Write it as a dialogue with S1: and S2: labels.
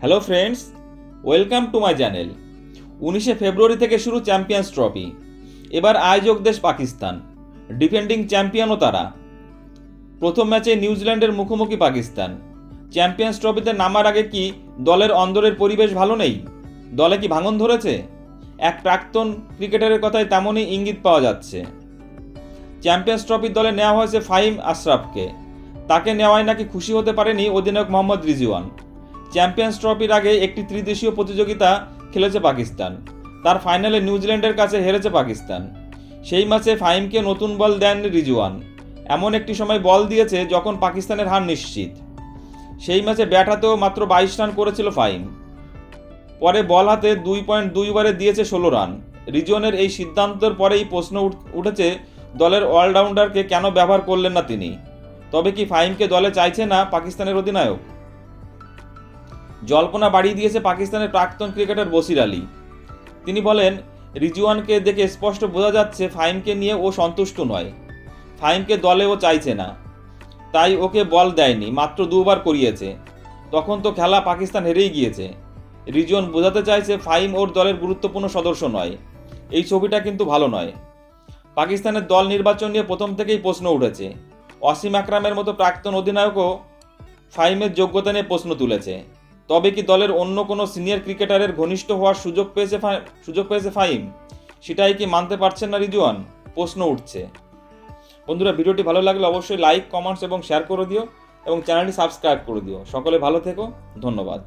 S1: Hello friends welcome to my channel উনিশে ফেব্রুয়ারি থেকে শুরু চ্যাম্পিয়ন্স ট্রফি এবার আয়োজক দেশ পাকিস্তান। ডিফেন্ডিং চ্যাম্পিয়নও তারা। প্রথম ম্যাচে নিউজিল্যান্ডের মুখোমুখি পাকিস্তান। চ্যাম্পিয়ন্স ট্রফিতে নামার আগে কি দলের অন্দরের পরিবেশ ভালো নেই? দলে কি ভাঙন ধরেছে? এক প্রাক্তন ক্রিকেটারের কথায় তেমনই ইঙ্গিত পাওয়া যাচ্ছে। চ্যাম্পিয়ন্স ট্রফির দলে নেওয়া হয়েছে ফাহিম আশরাফকে। তাকে নেওয়ায় নাকি খুশি হতে পারেনি অধিনায়ক মোহাম্মদ রিজওয়ান। চ্যাম্পিয়ন্স ট্রফির আগে একটি ত্রিদেশীয় প্রতিযোগিতা খেলেছে পাকিস্তান। তার ফাইনালে নিউজিল্যান্ডের কাছে হেরেছে পাকিস্তান। সেই ম্যাচে ফাহিমকে নতুন বল দেন রিজওয়ান। এমন একটি সময় বল দিয়েছে যখন পাকিস্তানের হার নিশ্চিত। সেই ম্যাচে ব্যাট হাতেও মাত্র বাইশ রান করেছিল ফাহিম। পরে বল হাতে দুই পয়েন্ট দুই ওভারে দিয়েছে ষোলো রান। রিজওয়ানের এই সিদ্ধান্তের পরেই প্রশ্ন উঠ- উঠেছে, দলের অলরাউন্ডারকে কেন ব্যবহার করলেন না তিনি? তবে কি ফাহিমকে দলে চাইছে না পাকিস্তানের অধিনায়ক? জল্পনা বাড়িয়ে দিয়েছে পাকিস্তানের প্রাক্তন ক্রিকেটার বসির আলী। তিনি বলেন, রিজওয়ানকে দেখে স্পষ্ট বোঝা যাচ্ছে ফাইমকে নিয়ে ও সন্তুষ্ট নয়। ফাইমকে দলে ও চাইছে না। তাই ওকে বল দেয়নি, মাত্র দুবার করিয়েছে। তখন তো খেলা পাকিস্তান হেরেই গিয়েছে। রিজওয়ান বোঝাতে চাইছে ফাইম ওর দলের গুরুত্বপূর্ণ সদস্য নয়। এই ছবিটা কিন্তু ভালো নয়। পাকিস্তানের দল নির্বাচন নিয়ে প্রথম থেকেই প্রশ্ন উঠেছে। অসীম আকরামের মতো প্রাক্তন অধিনায়কও ফাইমের যোগ্যতা নিয়ে প্রশ্ন তুলেছে। তবে কি দলের অন্য কোনো সিনিয়র ক্রিকেটারের ঘনিষ্ঠ হওয়ার সুযোগ পেয়েছে সুযোগ পেয়েছে ফাইম সেটাই কি মানতে পারছেন না রিজওয়ান প্রশ্ন উঠছে। বন্ধুরা, ভিডিওটি ভালো লাগলে অবশ্যই লাইক, কমেন্টস এবং শেয়ার করে দিও এবং চ্যানেলটি সাবস্ক্রাইব করে দিও। সকলে ভালো থেকো। ধন্যবাদ।